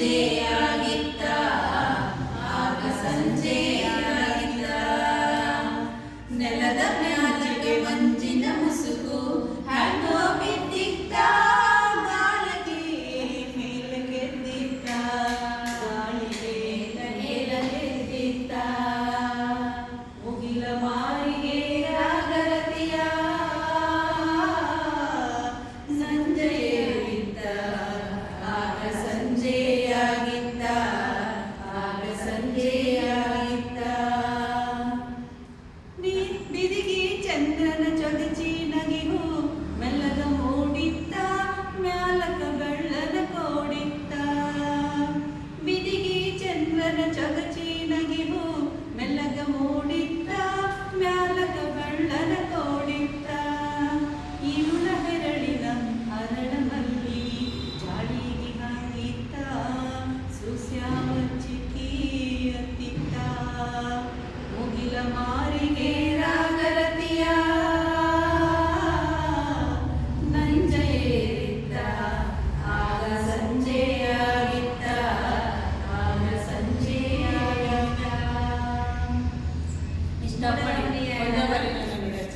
dia. ತನ ಕೋಳಿಟ್ಟ ಇವಲ ಕೆರಳಿದಂ ಹರಡಮಲ್ಲಿ ಚಾಣಿಗೆ ಮಾರಿಗೆ ರಾಗರತಿಯ ನಂಜ ಏರಿತ್ತ ಆಗ ಸಂಜೆಯಾಗಿತ್ತ. ಆಗ